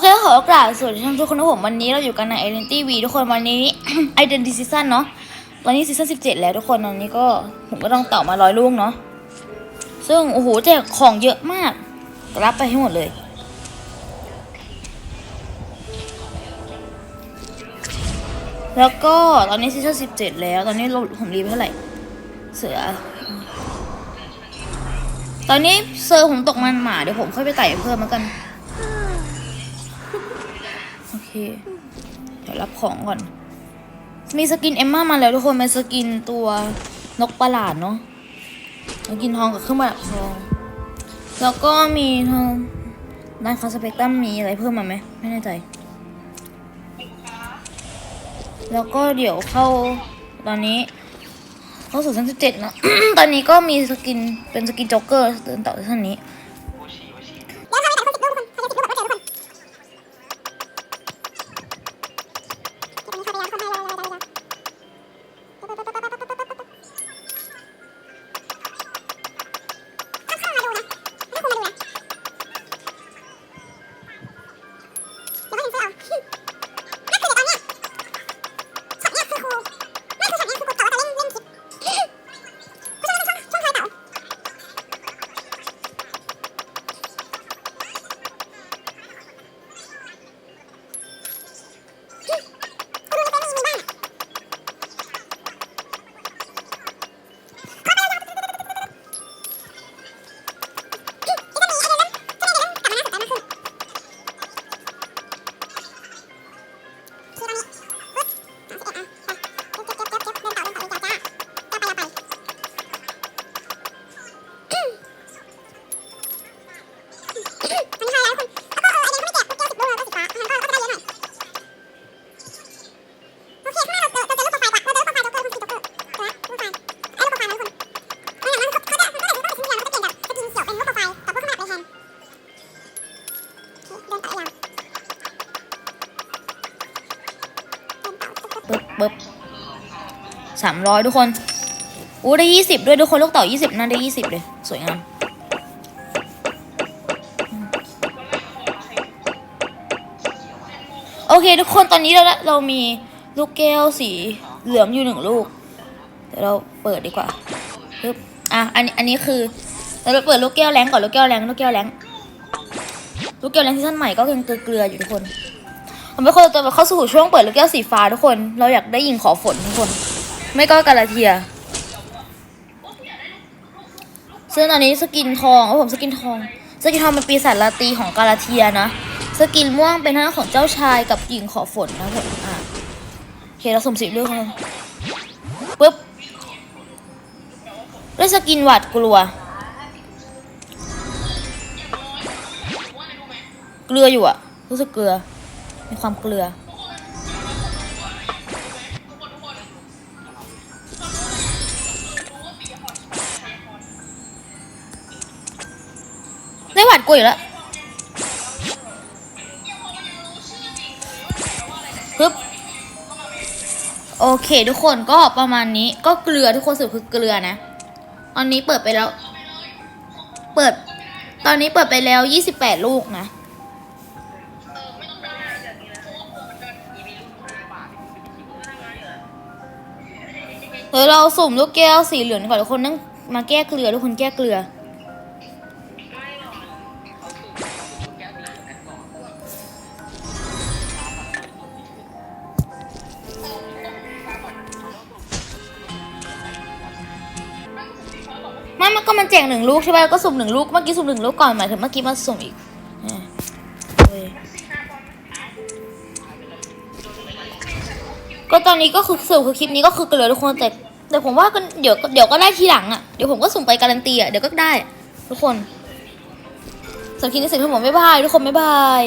เคขอกราบสวัสดีท่านทุกคนนะผมวันนี้เราอยู่กันใน Identity V ทุกคนวันนี้ Identity Season เนาะตอนนี้ซีซั่น17แล้วทุกคนตอนนี้ก็ผมก็ต้องเต่ามาร้อยลูกเนาะซึ่งโอ้โหแจกของเยอะมาก รับไปให้หมดเลย แล้วก็ตอนนี้ซีซั่น17แล้วตอนนี้เราผมรีบเท่าไหร่ เสือ ตอนนี้เซอร์ผมตกมันหมาเดี๋ยวผมค่อยไปไต่เพิ่มแล้วกัน เค เดี๋ยวรับของก่อน มีสกินเอมม่ามาแล้วทุกคนเป็นสกินตัวนกประหลาดเนาะสกินทองกับเครื่องประดับทอง แล้วก็มีทางด้านคาสเปกตัมมีอะไรเพิ่มมาไหมไม่แน่ใจ แล้วก็เดี๋ยวเข้าตอนนี้เข้าสู่ชั้นสิบเจ็ดนะ ตอนนี้ก็มีสกินเป็นสกินจ็อกเกอร์เดินต่อท่านนี้ ปึ๊บสามร้อยทุกคนอู้ได้ยี่สิบด้วยทุกคนลูกเต่ายี่สิบน่าได้ยี่สิบเลย สวยงามโอเค ทุกคนตอนนี้เราเรามีลูกแก้วสีเหลืองอยู่หนึ่งลูกเดี๋ยวเราเปิดดีกว่าปึ๊บอะอันนี้อันนี้คือเราเปิดลูกแก้วแรงก่อนลูกแก้วแรงลูกแก้วแรงลูกแก้วแรงซีซั่นใหม่ก็ยังเกลือๆอยู่ทุกคน ผมเป็นคนจะเข้าสู่ช่วงเปิดลูกแก้วสีฟ้าทุกคน เราอยากได้ยิงขอฝนทุกคน ไม่ก็กาลาเทีย ซึ่งตอนนี้สกินทองโอ้ผมสกินทอง สกินทองเป็นปีศาจลาตีของกาลาเทียนะ สกินม่วงเป็นหน้าของเจ้าชายกับหญิงขอฝนนะผมอะโอเคเราสมสิบด้วยคนปึ๊บด้วยสกินหวาดกลัว เกลืออยู่อะรู้สึกเกลือ มีความเกลือ ได้หวาดกลัวอยู่แล้วปึ๊บโอเค ทุกคนก็ประมาณนี้ก็เกลือทุกคนสุดคือเกลือนะ ตอนนี้เปิดไปแล้ว เปิด ตอนนี้เปิดไปแล้ว28ลูกนะ เดี๋ยวเราสุ่มลูกแก้วสีเหลืองดีกว่อนทุกคนต้องมาแก้เกลือทุกคนแก้เกลือ ไม่มันก็มันแจกหนึ่งลูกใช่ไหมแล้วก็สุ่มหนึ่งลูก เมื่อกี้สุ่มหนึ่งลูกก่อนหมายถึงเมื่อกี้มาสุ่มอีก ก็ตอนนี้ก็คือสรุปคือคลิปนี้ก็คือเกลือทุกคนแต่แต่ผมว่าก็เดี๋ยวเดี๋ยวก็ได้ทีหลังอะเดี๋ยวผมก็ส่งไปการันตีอะเดี๋ยวก็ได้ ทุกคนสำหรับคลิปนี้เสร็จทุกคนบ๊ายบายทุกคนบ๊ายบาย